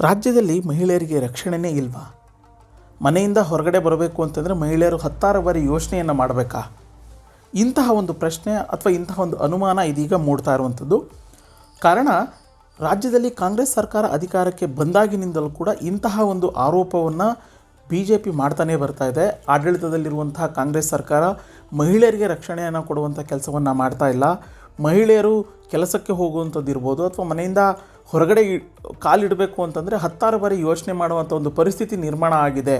ರಾಜ್ಯದಲ್ಲಿ ಮಹಿಳೆಯರಿಗೆ ರಕ್ಷಣೆನೇ ಇಲ್ವಾ? ಮನೆಯಿಂದ ಹೊರಗಡೆ ಬರಬೇಕು ಅಂತಂದರೆ ಮಹಿಳೆಯರು ಹತ್ತಾರು ಬಾರಿ ಯೋಚನೆಯನ್ನು ಮಾಡಬೇಕಾ? ಇಂತಹ ಒಂದು ಪ್ರಶ್ನೆ ಅಥವಾ ಇಂತಹ ಒಂದು ಅನುಮಾನ ಇದೀಗ ಮೂಡ್ತಾ ಇರುವಂಥದ್ದು. ಕಾರಣ, ರಾಜ್ಯದಲ್ಲಿ ಕಾಂಗ್ರೆಸ್ ಸರ್ಕಾರ ಅಧಿಕಾರಕ್ಕೆ ಬಂದಾಗಿನಿಂದಲೂ ಕೂಡ ಇಂತಹ ಒಂದು ಆರೋಪವನ್ನು ಬಿ ಜೆ ಪಿ ಮಾಡ್ತಾನೇ ಬರ್ತಾ ಇದೆ. ಆಡಳಿತದಲ್ಲಿರುವಂತಹ ಕಾಂಗ್ರೆಸ್ ಸರ್ಕಾರ ಮಹಿಳೆಯರಿಗೆ ರಕ್ಷಣೆಯನ್ನು ಕೊಡುವಂಥ ಕೆಲಸವನ್ನು ಮಾಡ್ತಾ ಇಲ್ಲ. ಮಹಿಳೆಯರು ಕೆಲಸಕ್ಕೆ ಹೋಗುವಂಥದ್ದು ಇರ್ಬೋದು ಅಥವಾ ಮನೆಯಿಂದ ಹೊರಗಡೆ ಕಾಲಿಡಬೇಕು ಅಂತಂದರೆ ಹತ್ತಾರು ಬಾರಿ ಯೋಚನೆ ಮಾಡುವಂಥ ಒಂದು ಪರಿಸ್ಥಿತಿ ನಿರ್ಮಾಣ ಆಗಿದೆ.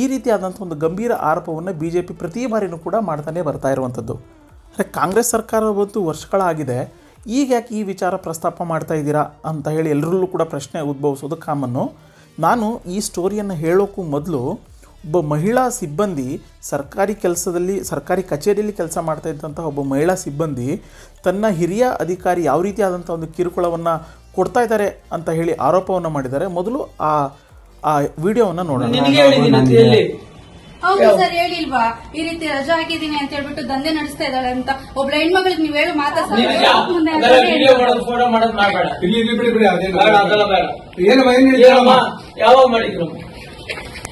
ಈ ರೀತಿಯಾದಂಥ ಒಂದು ಗಂಭೀರ ಆರೋಪವನ್ನು ಬಿ ಜೆ ಪಿ ಪ್ರತಿ ಬಾರಿನೂ ಕೂಡ ಮಾಡ್ತಾನೆ ಬರ್ತಾ ಇರುವಂಥದ್ದು ಅಂದರೆ ಕಾಂಗ್ರೆಸ್ ಸರ್ಕಾರ ಬಂತು ವರ್ಷಗಳಾಗಿದೆ ಈಗ ಯಾಕೆ ಈ ವಿಚಾರ ಪ್ರಸ್ತಾಪ ಮಾಡ್ತಾ ಇದ್ದೀರಾ ಅಂತ ಹೇಳಿ ಎಲ್ಲರಲ್ಲೂ ಕೂಡ ಪ್ರಶ್ನೆ ಉದ್ಭವಿಸೋದು ಕಾಮನ್ನು. ನಾನು ಈ ಸ್ಟೋರಿಯನ್ನು ಹೇಳೋಕ್ಕೂ ಮೊದಲು ಒಬ್ಬ ಮಹಿಳಾ ಸಿಬ್ಬಂದಿ ಸರ್ಕಾರಿ ಕೆಲಸದಲ್ಲಿ, ಸರ್ಕಾರಿ ಕಚೇರಿಯಲ್ಲಿ ಕೆಲಸ ಮಾಡ್ತಾ ಇದ್ದಂಥ ಒಬ್ಬ ಮಹಿಳಾ ಸಿಬ್ಬಂದಿ ತನ್ನ ಹಿರಿಯ ಅಧಿಕಾರಿ ಯಾವ ರೀತಿಯಾದಂಥ ಒಂದು ಕಿರುಕುಳವನ್ನು ಕೊಡ್ತಾ ಇದ್ದಾರೆ ಅಂತ ಹೇಳಿ ಆರೋಪವನ್ನು ಮಾಡಿದ್ದಾರೆ. ಮೊದಲು ಆ ಆ ವಿಡಿಯೋವನ್ನು ನೋಡೋಣ. ಹೌದು ಸರ್ ಹೇಳಿಲ್ವಾ? ಈ ರೀತಿ ರಜಾ ಹಾಕಿದೀನಿ ಅಂತ ಹೇಳ್ಬಿಟ್ಟು ದಂಧೆ ನಡೆಸ್ತಾ ಇದ್ದಾಳೆ ಅಂತ ಒಬ್ಳ ಹೆಣ್ಮಗಳಿಗೆ ನೀವ್ ಹೇಳು ಮಾತಾಡ್ತಾರೆ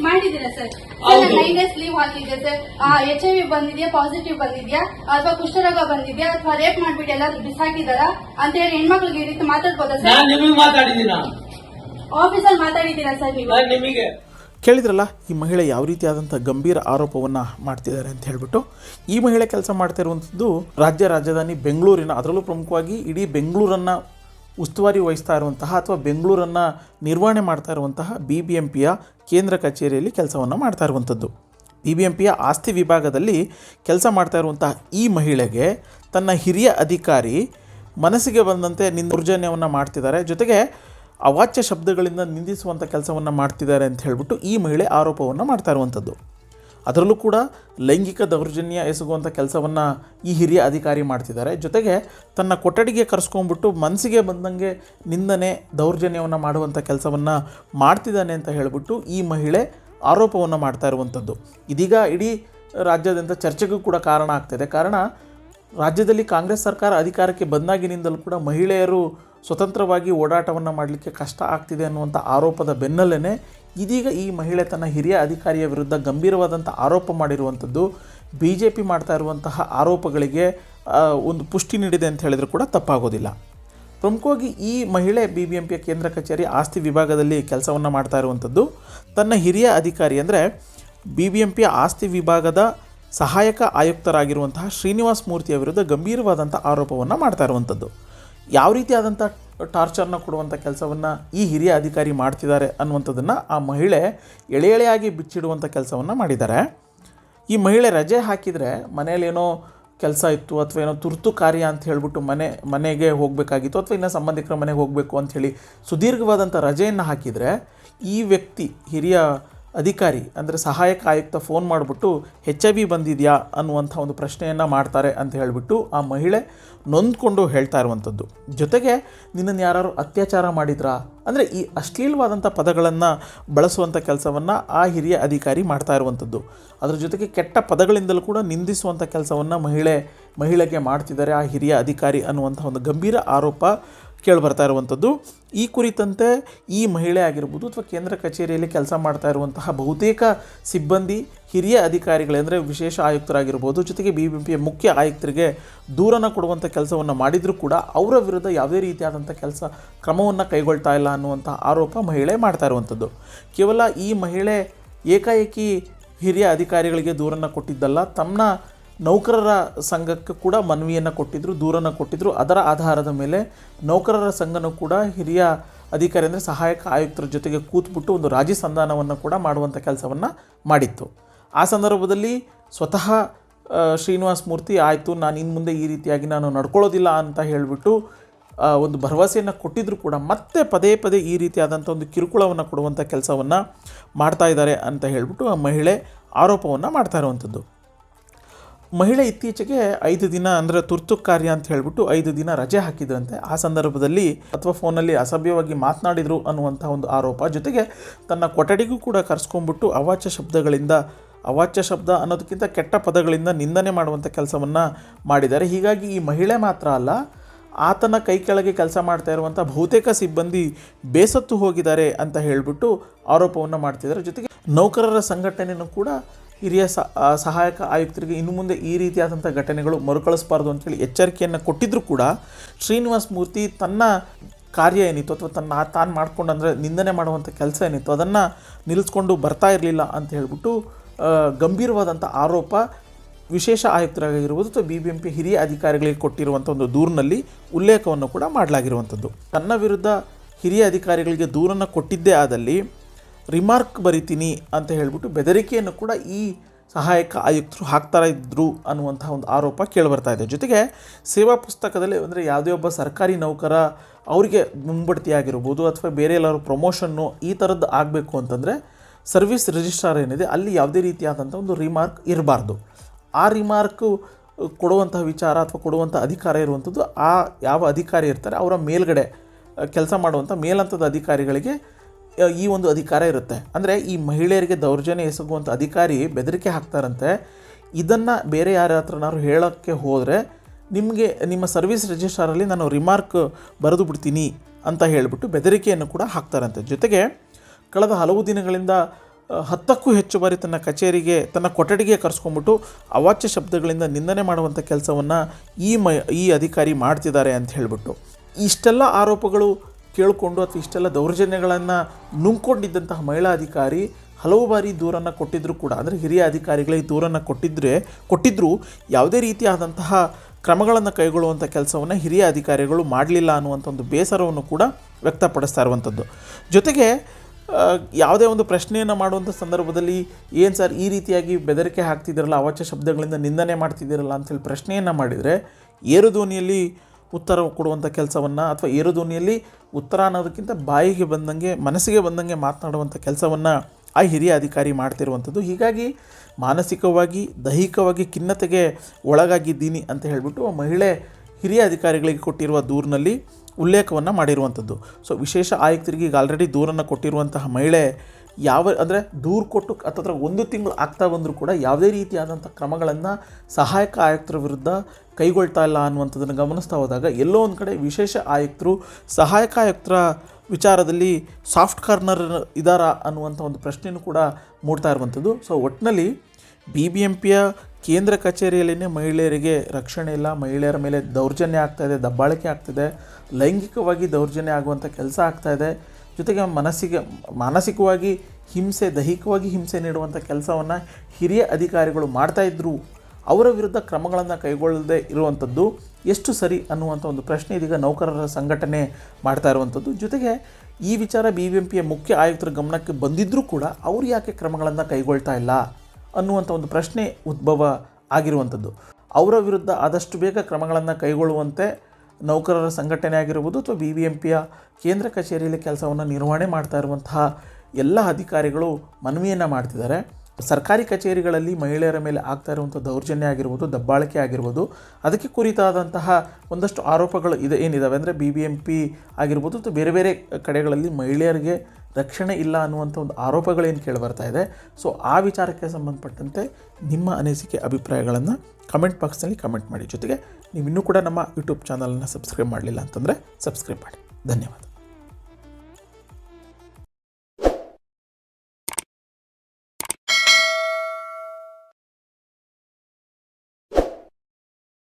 ಮಾಡಿದ್ರು? ಸರ್. ನೈನ್ ಡೇಸ್ ಲೀವ್ ಹಾಕಿದ್ದೆ ಸರ್. ಎಚ್ ಐ ವಿ ಬಂದಿದ್ಯಾ ಪಾಸಿಟಿವ್ ಬಂದಿದ್ಯಾ ಅಥವಾ ಕುಷ್ಠರೋಗ ಬಂದಿದ್ಯಾ ಅಥವಾ ರೇಪ್ ಮಾಡ್ಬಿಟ್ಟು ಎಲ್ಲಾದ್ರೂ ಬಿಸಾಕಿದಾರಾ ಅಂತ ಹೇಳಿ ಹೆಣ್ಮಕ್ಳಿಗೆ ಈ ರೀತಿ ಮಾತಾಡ್ಬೋದಾ ಸರ್? ನಾನ್ ನಿಮಗೆ ಮಾತಾಡಿದ್ದೀನ ಆಫೀಸಲ್ಲಿ ಮಾತಾಡಿದ್ದೀರಾ ಸರ್ ನೀವು? ನಿಮಗೆ. ಕೇಳಿದ್ರಲ್ಲ ಈ ಮಹಿಳೆ ಯಾವ ರೀತಿಯಾದಂಥ ಗಂಭೀರ ಆರೋಪವನ್ನು ಮಾಡ್ತಿದ್ದಾರೆ ಅಂತ ಹೇಳ್ಬಿಟ್ಟು ಈ ಮಹಿಳೆ ಕೆಲಸ ಮಾಡ್ತಾ ಇರುವಂಥದ್ದು ರಾಜ್ಯ ರಾಜಧಾನಿ ಬೆಂಗಳೂರಿನ ಅದರಲ್ಲೂ ಪ್ರಮುಖವಾಗಿ ಇಡೀ ಬೆಂಗಳೂರನ್ನು ಉಸ್ತುವಾರಿ ವಹಿಸ್ತಾ ಇರುವಂತಹ ಅಥವಾ ಬೆಂಗಳೂರನ್ನು ನಿರ್ವಹಣೆ ಮಾಡ್ತಾ ಇರುವಂತಹ ಬಿ ಬಿ ಎಂ ಪಿಯ ಕೇಂದ್ರ ಕಚೇರಿಯಲ್ಲಿ ಕೆಲಸವನ್ನು ಮಾಡ್ತಾ ಇರುವಂಥದ್ದು. ಬಿ ಬಿ ಎಂ ಪಿಯ ಆಸ್ತಿ ವಿಭಾಗದಲ್ಲಿ ಕೆಲಸ ಮಾಡ್ತಾ ಇರುವಂತಹ ಈ ಮಹಿಳೆಗೆ ತನ್ನ ಹಿರಿಯ ಅಧಿಕಾರಿ ಮನಸ್ಸಿಗೆ ಬಂದಂತೆ ನಿಂದ ದೌರ್ಜನ್ಯವನ್ನು ಮಾಡ್ತಿದ್ದಾರೆ. ಜೊತೆಗೆ ಅವಾಚ್ಯ ಶಬ್ದಗಳಿಂದ ನಿಂದಿಸುವಂಥ ಕೆಲಸವನ್ನು ಮಾಡ್ತಿದ್ದಾರೆ ಅಂತ ಹೇಳ್ಬಿಟ್ಟು ಈ ಮಹಿಳೆ ಆರೋಪವನ್ನು ಮಾಡ್ತಾ ಇರುವಂಥದ್ದು. ಅದರಲ್ಲೂ ಕೂಡ ಲೈಂಗಿಕ ದೌರ್ಜನ್ಯ ಎಸಗುವಂಥ ಕೆಲಸವನ್ನು ಈ ಹಿರಿಯ ಅಧಿಕಾರಿ ಮಾಡ್ತಿದ್ದಾರೆ. ಜೊತೆಗೆ ತನ್ನ ಕೊಠಡಿಗೆ ಕರೆಸ್ಕೊಂಡ್ಬಿಟ್ಟು ಮನಸ್ಸಿಗೆ ಬಂದಂಗೆ ನಿಂದನೆ ದೌರ್ಜನ್ಯವನ್ನು ಮಾಡುವಂಥ ಕೆಲಸವನ್ನು ಮಾಡ್ತಿದ್ದಾನೆ ಅಂತ ಹೇಳಿಬಿಟ್ಟು ಈ ಮಹಿಳೆ ಆರೋಪವನ್ನು ಮಾಡ್ತಾ ಇರುವಂಥದ್ದು ಇದೀಗ ಇಡೀ ರಾಜ್ಯಾದ್ಯಂತ ಚರ್ಚೆಗೂ ಕೂಡ ಕಾರಣ ಆಗ್ತಿದೆ. ಕಾರಣ ರಾಜ್ಯದಲ್ಲಿ ಕಾಂಗ್ರೆಸ್ ಸರ್ಕಾರ ಅಧಿಕಾರಕ್ಕೆ ಬಂದಾಗಿನಿಂದಲೂ ಕೂಡ ಮಹಿಳೆಯರು ಸ್ವತಂತ್ರವಾಗಿ ಓಡಾಟವನ್ನು ಮಾಡಲಿಕ್ಕೆ ಕಷ್ಟ ಆಗ್ತಿದೆ ಅನ್ನುವಂಥ ಆರೋಪದ ಬೆನ್ನಲ್ಲೇ ಇದೀಗ ಈ ಮಹಿಳೆ ತನ್ನ ಹಿರಿಯ ಅಧಿಕಾರಿಯ ವಿರುದ್ಧ ಗಂಭೀರವಾದಂಥ ಆರೋಪ ಮಾಡಿರುವಂಥದ್ದು ಬಿ ಜೆ ಪಿ ಮಾಡ್ತಾ ಇರುವಂತಹ ಆರೋಪಗಳಿಗೆ ಒಂದು ಪುಷ್ಟಿ ನೀಡಿದೆ ಅಂತ ಹೇಳಿದರೂ ಕೂಡ ತಪ್ಪಾಗೋದಿಲ್ಲ. ಪ್ರಮುಖವಾಗಿ ಈ ಮಹಿಳೆ ಬಿ ಬಿ ಎಂ ಪಿಯ ಕೇಂದ್ರ ಕಚೇರಿ ಆಸ್ತಿ ವಿಭಾಗದಲ್ಲಿ ಕೆಲಸವನ್ನು ಮಾಡ್ತಾ ಇರುವಂಥದ್ದು ತನ್ನ ಹಿರಿಯ ಅಧಿಕಾರಿ ಅಂದರೆ ಬಿ ಬಿ ಎಂ ಪಿಯ ಆಸ್ತಿ ವಿಭಾಗದ ಸಹಾಯಕ ಆಯುಕ್ತರಾಗಿರುವಂತಹ ಶ್ರೀನಿವಾಸ್ ಮೂರ್ತಿಯ ವಿರುದ್ಧ ಗಂಭೀರವಾದಂಥ ಆರೋಪವನ್ನು ಮಾಡ್ತಾ ಇರುವಂಥದ್ದು ಯಾವ ರೀತಿಯಾದಂಥ ಟಾರ್ಚರ್ನ ಕೊಡುವಂಥ ಕೆಲಸವನ್ನು ಈ ಹಿರಿಯ ಅಧಿಕಾರಿ ಮಾಡ್ತಿದ್ದಾರೆ ಅನ್ನುವಂಥದ್ದನ್ನು ಆ ಮಹಿಳೆ ಎಳೆ ಎಳೆಯಾಗಿ ಬಿಚ್ಚಿಡುವಂಥ ಕೆಲಸವನ್ನು ಮಾಡಿದ್ದಾರೆ. ಈ ಮಹಿಳೆ ರಜೆ ಹಾಕಿದರೆ ಮನೇಲೇನೋ ಕೆಲಸ ಇತ್ತು ಅಥವಾ ಏನೋ ತುರ್ತು ಕಾರ್ಯ ಅಂತ ಹೇಳಿಬಿಟ್ಟು ಮನೆ, ಮನೆಗೆ ಹೋಗಬೇಕಾಗಿತ್ತು ಅಥವಾ ಇನ್ನು ಸಂಬಂಧಿಕರ ಮನೆಗೆ ಹೋಗಬೇಕು ಅಂಥೇಳಿ ಸುದೀರ್ಘವಾದಂಥ ರಜೆಯನ್ನು ಹಾಕಿದರೆ ಈ ವ್ಯಕ್ತಿ, ಹಿರಿಯ ಅಧಿಕಾರಿ, ಅಂದರೆ ಸಹಾಯಕ ಆಯುಕ್ತ ಫೋನ್ ಮಾಡಿಬಿಟ್ಟು ಹೆಚ್ ಐ ವಿ ಬಂದಿದೆಯಾ? ಅನ್ನುವಂಥ ಒಂದು ಪ್ರಶ್ನೆಯನ್ನು ಮಾಡ್ತಾರೆ ಅಂತ ಹೇಳಿಬಿಟ್ಟು ಆ ಮಹಿಳೆ ನೊಂದ್ಕೊಂಡು ಹೇಳ್ತಾ ಇರುವಂಥದ್ದು. ಜೊತೆಗೆ, ನಿನ್ನನ್ನು ಯಾರು ಅತ್ಯಾಚಾರ ಮಾಡಿದ್ರಾ? ಅಂದರೆ ಈ ಅಶ್ಲೀಲವಾದಂಥ ಪದಗಳನ್ನು ಬಳಸುವಂಥ ಕೆಲಸವನ್ನು ಆ ಹಿರಿಯ ಅಧಿಕಾರಿ ಮಾಡ್ತಾ ಇರುವಂಥದ್ದು. ಅದರ ಜೊತೆಗೆ ಕೆಟ್ಟ ಪದಗಳಿಂದಲೂ ಕೂಡ ನಿಂದಿಸುವಂಥ ಕೆಲಸವನ್ನು ಮಹಿಳೆ, ಮಹಿಳೆಗೆ ಮಾಡ್ತಿದ್ದಾರೆ ಆ ಹಿರಿಯ ಅಧಿಕಾರಿ ಅನ್ನುವಂಥ ಒಂದು ಗಂಭೀರ ಆರೋಪ ಕೇಳಿಬರ್ತಾ ಇರುವಂಥದ್ದು. ಈ ಕುರಿತಂತೆ ಈ ಮಹಿಳೆ ಆಗಿರ್ಬೋದು ಅಥವಾ ಕೇಂದ್ರ ಕಚೇರಿಯಲ್ಲಿ ಕೆಲಸ ಮಾಡ್ತಾ ಇರುವಂತಹ ಬಹುತೇಕ ಸಿಬ್ಬಂದಿ, ಹಿರಿಯ ಅಧಿಕಾರಿಗಳು ಅಂದರೆ ವಿಶೇಷ ಆಯುಕ್ತರಾಗಿರ್ಬೋದು, ಜೊತೆಗೆ ಬಿ ಬಿ ಪಿಯ ಮುಖ್ಯ ಆಯುಕ್ತರಿಗೆ ದೂರನ್ನು ಕೊಡುವಂಥ ಕೆಲಸವನ್ನು ಮಾಡಿದರೂ ಕೂಡ ಅವರ ವಿರುದ್ಧ ಯಾವುದೇ ರೀತಿಯಾದಂಥ ಕೆಲಸ ಕ್ರಮವನ್ನು ಕೈಗೊಳ್ತಾ ಇಲ್ಲ ಅನ್ನುವಂಥ ಆರೋಪ ಮಹಿಳೆ ಮಾಡ್ತಾ ಇರುವಂಥದ್ದು. ಕೇವಲ ಈ ಮಹಿಳೆ ಏಕಾಏಕಿ ಹಿರಿಯ ಅಧಿಕಾರಿಗಳಿಗೆ ದೂರನ್ನು ಕೊಟ್ಟಿದ್ದಲ್ಲ ತಮ್ಮ ನೌಕರರ ಸಂಘಕ್ಕೆ ಕೂಡ ಮನವಿಯನ್ನು ಕೊಟ್ಟಿದ್ದರು ದೂರನ್ನು ಕೊಟ್ಟಿದ್ದರು ಅದರ ಆಧಾರದ ಮೇಲೆ ನೌಕರರ ಸಂಘನೂ ಕೂಡ ಹಿರಿಯ ಅಧಿಕಾರಿ ಅಂದರೆ ಸಹಾಯಕ ಆಯುಕ್ತರ ಜೊತೆಗೆ ಕೂತ್ಬಿಟ್ಟು ಒಂದು ರಾಜಿ ಸಂಧಾನವನ್ನು ಕೂಡ ಮಾಡುವಂಥ ಕೆಲಸವನ್ನು ಮಾಡಿತ್ತು. ಆ ಸಂದರ್ಭದಲ್ಲಿ ಸ್ವತಃ ಶ್ರೀನಿವಾಸ ಮೂರ್ತಿ, ಆಯಿತು, ನಾನು ಇನ್ನು ಮುಂದೆ ಈ ರೀತಿಯಾಗಿ ನಾನು ನಡ್ಕೊಳ್ಳೋದಿಲ್ಲ ಅಂತ ಹೇಳಿಬಿಟ್ಟು ಒಂದು ಭರವಸೆಯನ್ನು ಕೊಟ್ಟಿದ್ದರೂ ಕೂಡ ಮತ್ತೆ ಪದೇ ಪದೇ ಈ ರೀತಿಯಾದಂಥ ಒಂದು ಕಿರುಕುಳವನ್ನು ಕೊಡುವಂಥ ಕೆಲಸವನ್ನು ಮಾಡ್ತಾ ಇದ್ದಾರೆ ಅಂತ ಹೇಳಿಬಿಟ್ಟು ಆ ಮಹಿಳೆ ಆರೋಪವನ್ನು ಮಾಡ್ತಾ ಇರುವಂಥದ್ದು ಮಹಿಳೆ ಇತ್ತೀಚೆಗೆ ಐದು ದಿನ ಅಂದರೆ ತುರ್ತು ಕಾರ್ಯ ಅಂತ ಹೇಳಿಬಿಟ್ಟು ಐದು ದಿನ ರಜೆ ಹಾಕಿದ್ರಂತೆ. ಆ ಸಂದರ್ಭದಲ್ಲಿ ಅಥವಾ ಫೋನಲ್ಲಿ ಅಸಭ್ಯವಾಗಿ ಮಾತನಾಡಿದರು ಅನ್ನುವಂಥ ಒಂದು ಆರೋಪ. ಜೊತೆಗೆ ತನ್ನ ಕೊಠಡಿಗೂ ಕೂಡ ಕರೆಸ್ಕೊಂಡ್ಬಿಟ್ಟು ಅವಾಚ್ಯ ಶಬ್ದಗಳಿಂದ, ಅವಾಚ್ಯ ಶಬ್ದ ಅನ್ನೋದಕ್ಕಿಂತ ಕೆಟ್ಟ ಪದಗಳಿಂದ ನಿಂದನೆ ಮಾಡುವಂಥ ಕೆಲಸವನ್ನು ಮಾಡಿದ್ದಾರೆ. ಹೀಗಾಗಿ ಈ ಮಹಿಳೆ ಮಾತ್ರ ಅಲ್ಲ, ಆತನ ಕೈ ಕೆಳಗೆ ಕೆಲಸ ಮಾಡ್ತಾ ಇರುವಂಥ ಬಹುತೇಕ ಸಿಬ್ಬಂದಿ ಬೇಸತ್ತು ಹೋಗಿದ್ದಾರೆ ಅಂತ ಹೇಳಿಬಿಟ್ಟು ಆರೋಪವನ್ನು ಮಾಡ್ತಿದ್ದಾರೆ. ಜೊತೆಗೆ ನೌಕರರ ಸಂಘಟನೆಯನ್ನು ಕೂಡ ಹಿರಿಯ ಸಹಾಯಕ ಆಯುಕ್ತರಿಗೆ ಇನ್ನು ಮುಂದೆ ಈ ರೀತಿಯಾದಂಥ ಘಟನೆಗಳು ಮರುಕಳಿಸಬಾರ್ದು ಅಂತೇಳಿ ಎಚ್ಚರಿಕೆಯನ್ನು ಕೊಟ್ಟಿದ್ದರೂ ಕೂಡ ಶ್ರೀನಿವಾಸ್ ಮೂರ್ತಿ ತನ್ನ ಕಾರ್ಯ ಏನಿತ್ತು ಅಥವಾ ತನ್ನ ತಾನು ಮಾಡಿಕೊಂಡು ಅಂದರೆ ನಿಂದನೆ ಮಾಡುವಂಥ ಕೆಲಸ ಏನಿತ್ತು ಅದನ್ನು ನಿಲ್ಲಿಸ್ಕೊಂಡು ಬರ್ತಾ ಇರಲಿಲ್ಲ ಅಂತ ಹೇಳಿಬಿಟ್ಟು ಗಂಭೀರವಾದಂಥ ಆರೋಪ ವಿಶೇಷ ಆಯುಕ್ತರಾಗಿರ್ಬೋದು ಅಥವಾ ಬಿ ಬಿ ಎಂ ಪಿ ಹಿರಿಯ ಅಧಿಕಾರಿಗಳಿಗೆ ಕೊಟ್ಟಿರುವಂಥ ಒಂದು ದೂರಿನಲ್ಲಿ ಉಲ್ಲೇಖವನ್ನು ಕೂಡ ಮಾಡಲಾಗಿರುವಂಥದ್ದು. ತನ್ನ ವಿರುದ್ಧ ಹಿರಿಯ ಅಧಿಕಾರಿಗಳಿಗೆ ದೂರನ್ನು ಕೊಟ್ಟಿದ್ದೇ ಆದಲ್ಲಿ ರಿಮಾರ್ಕ್ ಬರಿತೀನಿ ಅಂತ ಹೇಳಿಬಿಟ್ಟು ಬೆದರಿಕೆಯನ್ನು ಕೂಡ ಈ ಸಹಾಯಕ ಆಯುಕ್ತರು ಹಾಕ್ತಾ ಇದ್ದರು ಅನ್ನುವಂಥ ಒಂದು ಆರೋಪ ಕೇಳಿಬರ್ತಾ ಇದೆ. ಜೊತೆಗೆ ಸೇವಾ ಪುಸ್ತಕದಲ್ಲಿ ಅಂದರೆ ಯಾವುದೇ ಒಬ್ಬ ಸರ್ಕಾರಿ ನೌಕರ ಅವರಿಗೆ ಮುಂಬಡ್ತಿ ಆಗಿರ್ಬೋದು ಅಥವಾ ಬೇರೆ ಎಲ್ಲರೂ ಪ್ರಮೋಷನ್ನು ಈ ಥರದ್ದು ಆಗಬೇಕು ಅಂತಂದರೆ ಸರ್ವಿಸ್ ರಿಜಿಸ್ಟ್ರಾರ್ ಏನಿದೆ ಅಲ್ಲಿ ಯಾವುದೇ ರೀತಿಯಾದಂಥ ಒಂದು ರಿಮಾರ್ಕ್ ಇರಬಾರ್ದು. ಆ ರಿಮಾರ್ಕು ಕೊಡುವಂತಹ ವಿಚಾರ ಅಥವಾ ಕೊಡುವಂಥ ಅಧಿಕಾರ ಇರುವಂಥದ್ದು ಆ ಯಾವ ಅಧಿಕಾರಿ ಇರ್ತಾರೆ ಅವರ ಮೇಲ್ಗಡೆ ಕೆಲಸ ಮಾಡುವಂಥ ಮೇಲಂತದ ಅಧಿಕಾರಿಗಳಿಗೆ ಈ ಒಂದು ಅಧಿಕಾರ ಇರುತ್ತೆ. ಅಂದರೆ ಈ ಮಹಿಳೆಯರಿಗೆ ದೌರ್ಜನ್ಯ ಎಸಗುವಂಥ ಅಧಿಕಾರಿ ಬೆದರಿಕೆ ಹಾಕ್ತಾರಂತೆ. ಇದನ್ನು ಬೇರೆ ಯಾರ ಹತ್ರನಾದ್ರು ಹೇಳೋಕ್ಕೆ ಹೋದರೆ ನಿಮಗೆ, ನಿಮ್ಮ ಸರ್ವಿಸ್ ರಿಜಿಸ್ಟ್ರಾರಲ್ಲಿ ನಾನು ರಿಮಾರ್ಕ್ ಬರೆದು ಬಿಡ್ತೀನಿ ಅಂತ ಹೇಳಿಬಿಟ್ಟು ಬೆದರಿಕೆಯನ್ನು ಕೂಡ ಹಾಕ್ತಾರಂತೆ. ಜೊತೆಗೆ ಕಳೆದ ಹಲವು ದಿನಗಳಿಂದ ಹತ್ತಕ್ಕೂ ಹೆಚ್ಚು ಬಾರಿ ತನ್ನ ಕಚೇರಿಗೆ, ತನ್ನ ಕೊಠಡಿಗೆ ಕರೆಸ್ಕೊಂಡ್ಬಿಟ್ಟು ಅವಾಚ್ಯ ಶಬ್ದಗಳಿಂದ ನಿಂದನೆ ಮಾಡುವಂಥ ಕೆಲಸವನ್ನು ಈ ಮ ಈ ಅಧಿಕಾರಿ ಮಾಡ್ತಿದ್ದಾರೆ ಅಂತ ಹೇಳಿಬಿಟ್ಟು. ಇಷ್ಟೆಲ್ಲ ಆರೋಪಗಳು ಕೇಳಿಕೊಂಡು ಅಥವಾ ಇಷ್ಟೆಲ್ಲ ದೌರ್ಜನ್ಯಗಳನ್ನು ನುಂಗ್ಕೊಂಡಿದ್ದಂತಹ ಮಹಿಳಾ ಅಧಿಕಾರಿ ಹಲವು ಬಾರಿ ದೂರನ್ನು ಕೊಟ್ಟಿದ್ದರೂ ಕೂಡ. ಅಂದರೆ ಹಿರಿಯ ಅಧಿಕಾರಿಗಳಿಗೆ ದೂರನ್ನು ಕೊಟ್ಟಿದ್ದರೆ ಕೊಟ್ಟಿದ್ದರೂ ಯಾವುದೇ ರೀತಿಯಾದಂತಹ ಕ್ರಮಗಳನ್ನು ಕೈಗೊಳ್ಳುವಂಥ ಕೆಲಸವನ್ನು ಹಿರಿಯ ಅಧಿಕಾರಿಗಳು ಮಾಡಲಿಲ್ಲ ಅನ್ನುವಂಥ ಒಂದು ಬೇಸರವನ್ನು ಕೂಡ ವ್ಯಕ್ತಪಡಿಸ್ತಾ ಇರುವಂಥದ್ದು. ಜೊತೆಗೆ ಯಾವುದೇ ಒಂದು ಪ್ರಶ್ನೆಯನ್ನು ಮಾಡುವಂಥ ಸಂದರ್ಭದಲ್ಲಿ ಏನು ಸರ್ ಈ ರೀತಿಯಾಗಿ ಬೆದರಿಕೆ ಹಾಕ್ತಿದ್ದೀರಲ್ಲ, ಅವಾಚ್ಯ ಶಬ್ದಗಳಿಂದ ನಿಂದನೆ ಮಾಡ್ತಿದ್ದೀರಲ್ಲ ಅಂತೇಳಿ ಪ್ರಶ್ನೆಯನ್ನು ಮಾಡಿದರೆ, ಏರು ಧ್ವನಿಯಲ್ಲಿ ಉತ್ತರ ಕೊಡುವಂಥ ಕೆಲಸವನ್ನು ಅಥವಾ ಏರುಧ್ವನಿಯಲ್ಲಿ ಉತ್ತರ ಅನ್ನೋದಕ್ಕಿಂತ ಬಾಯಿಗೆ ಬಂದಂಗೆ, ಮನಸ್ಸಿಗೆ ಬಂದಂಗೆ ಮಾತನಾಡುವಂಥ ಕೆಲಸವನ್ನು ಆ ಹಿರಿಯ ಅಧಿಕಾರಿ ಮಾಡ್ತಿರುವಂಥದ್ದು. ಹೀಗಾಗಿ ಮಾನಸಿಕವಾಗಿ, ದೈಹಿಕವಾಗಿ ಖಿನ್ನತೆಗೆ ಒಳಗಾಗಿದ್ದೀನಿ ಅಂತ ಹೇಳಿಬಿಟ್ಟು ಮಹಿಳೆ ಹಿರಿಯ ಅಧಿಕಾರಿಗಳಿಗೆ ಕೊಟ್ಟಿರುವ ದೂರಿನಲ್ಲಿ ಉಲ್ಲೇಖವನ್ನು ಮಾಡಿರುವಂಥದ್ದು. ಸೊ ವಿಶೇಷ ಆಯುಕ್ತರಿಗೆ ಈಗ ಆಲ್ರೆಡಿ ದೂರನ್ನು ಕೊಟ್ಟಿರುವಂತಹ ಮಹಿಳೆ ಯಾವ, ಅಂದರೆ ದೂರು ಕೊಟ್ಟು ಅಥವಾ ಒಂದು ತಿಂಗಳು ಆಗ್ತಾ ಬಂದರೂ ಕೂಡ ಯಾವುದೇ ರೀತಿಯಾದಂಥ ಕ್ರಮಗಳನ್ನು ಸಹಾಯಕ ಆಯುಕ್ತರ ವಿರುದ್ಧ ಕೈಗೊಳ್ತಾ ಇಲ್ಲ ಅನ್ನುವಂಥದ್ದನ್ನು ಗಮನಿಸ್ತಾ ಹೋದಾಗ ಎಲ್ಲೋ ಒಂದು ಕಡೆ ವಿಶೇಷ ಆಯುಕ್ತರು ಸಹಾಯಕ ಆಯುಕ್ತರ ವಿಚಾರದಲ್ಲಿ ಸಾಫ್ಟ್ ಕಾರ್ನರ್ ಇದ್ದಾರಾ ಅನ್ನುವಂಥ ಒಂದು ಪ್ರಶ್ನೆಯೂ ಕೂಡ ಮೂಡ್ತಾ ಇರುವಂಥದ್ದು. ಸೊ ಒಟ್ಟಿನಲ್ಲಿ ಬಿ ಬಿ ಎಂ ಪಿಯ ಕೇಂದ್ರ ಕಚೇರಿಯಲ್ಲಿನೇ ಮಹಿಳೆಯರಿಗೆ ರಕ್ಷಣೆ ಇಲ್ಲ, ಮಹಿಳೆಯರ ಮೇಲೆ ದೌರ್ಜನ್ಯ ಆಗ್ತಾಯಿದೆ ದಬ್ಬಾಳಿಕೆ ಆಗ್ತಿದೆ ಲೈಂಗಿಕವಾಗಿ ದೌರ್ಜನ್ಯ ಆಗುವಂಥ ಕೆಲಸ ಆಗ್ತಾಯಿದೆ ಜೊತೆಗೆ ಮನಸ್ಸಿಗೆ, ಮಾನಸಿಕವಾಗಿ ಹಿಂಸೆ, ದೈಹಿಕವಾಗಿ ಹಿಂಸೆ ನೀಡುವಂಥ ಕೆಲಸವನ್ನು ಹಿರಿಯ ಅಧಿಕಾರಿಗಳು ಮಾಡ್ತಾಯಿದ್ರು ಅವರ ವಿರುದ್ಧ ಕ್ರಮಗಳನ್ನು ಕೈಗೊಳ್ಳದೆ ಇರುವಂಥದ್ದು ಎಷ್ಟು ಸರಿ ಅನ್ನುವಂಥ ಒಂದು ಪ್ರಶ್ನೆ ಇದೀಗ ನೌಕರರ ಸಂಘಟನೆ ಮಾಡ್ತಾ ಇರುವಂಥದ್ದು ಜೊತೆಗೆ ಈ ವಿಚಾರ ಬಿ ಬಿ ಎಂ ಪಿಯ ಮುಖ್ಯ ಆಯುಕ್ತರ ಗಮನಕ್ಕೆ ಬಂದಿದ್ದರೂ ಕೂಡ ಅವರು ಯಾಕೆ ಕ್ರಮಗಳನ್ನು ಕೈಗೊಳ್ತಾ ಇಲ್ಲ? ಅನ್ನುವಂಥ ಒಂದು ಪ್ರಶ್ನೆ ಉದ್ಭವ ಆಗಿರುವಂಥದ್ದು. ಅವರ ವಿರುದ್ಧ ಆದಷ್ಟು ಬೇಗ ಕ್ರಮಗಳನ್ನು ಕೈಗೊಳ್ಳುವಂತೆ ನೌಕರರ ಸಂಘಟನೆ ಆಗಿರ್ಬೋದು ಅಥವಾ ಬಿ ಬಿ ಎಂ ಪಿಯ ಕೇಂದ್ರ ಕಚೇರಿಯಲ್ಲಿ ಕೆಲಸವನ್ನು ನಿರ್ವಹಣೆ ಮಾಡ್ತಾ ಇರುವಂತಹ ಎಲ್ಲ ಅಧಿಕಾರಿಗಳು ಮನವಿಯನ್ನು ಮಾಡ್ತಿದ್ದಾರೆ. ಸರ್ಕಾರಿ ಕಚೇರಿಗಳಲ್ಲಿ ಮಹಿಳೆಯರ ಮೇಲೆ ಆಗ್ತಾ ಇರುವಂಥ ದೌರ್ಜನ್ಯ ಆಗಿರ್ಬೋದು, ದಬ್ಬಾಳಿಕೆ ಆಗಿರ್ಬೋದು, ಅದಕ್ಕೆ ಕುರಿತಾದಂತಹ ಒಂದಷ್ಟು ಆರೋಪಗಳು ಇದೆ ಏನಿದ್ದಾವೆ ಅಂದರೆ ಬಿ ಬಿ ಎಂ ಪಿ ಆಗಿರ್ಬೋದು ಅಥವಾ ಬೇರೆ ಬೇರೆ ಕಡೆಗಳಲ್ಲಿ ಮಹಿಳೆಯರಿಗೆ ರಕ್ಷಣೆ ಇಲ್ಲ ಅನ್ನುವಂಥ ಒಂದು ಆರೋಪಗಳೇನು ಕೇಳಿ ಬರ್ತಾ ಇದೆ. ಸೊ ಆ ವಿಚಾರಕ್ಕೆ ಸಂಬಂಧಪಟ್ಟಂತೆ ನಿಮ್ಮ ಅನಿಸಿಕೆ, ಅಭಿಪ್ರಾಯಗಳನ್ನು ಕಮೆಂಟ್ ಬಾಕ್ಸ್ನಲ್ಲಿ ಕಮೆಂಟ್ ಮಾಡಿ. ಜೊತೆಗೆ ನೀವು ಇನ್ನೂ ಕೂಡ ನಮ್ಮ ಯೂಟ್ಯೂಬ್ ಚಾನಲನ್ನು ಸಬ್ಸ್ಕ್ರೈಬ್ ಮಾಡಲಿಲ್ಲ ಅಂತಂದರೆ ಸಬ್ಸ್ಕ್ರೈಬ್ ಮಾಡಿ. ಧನ್ಯವಾದ.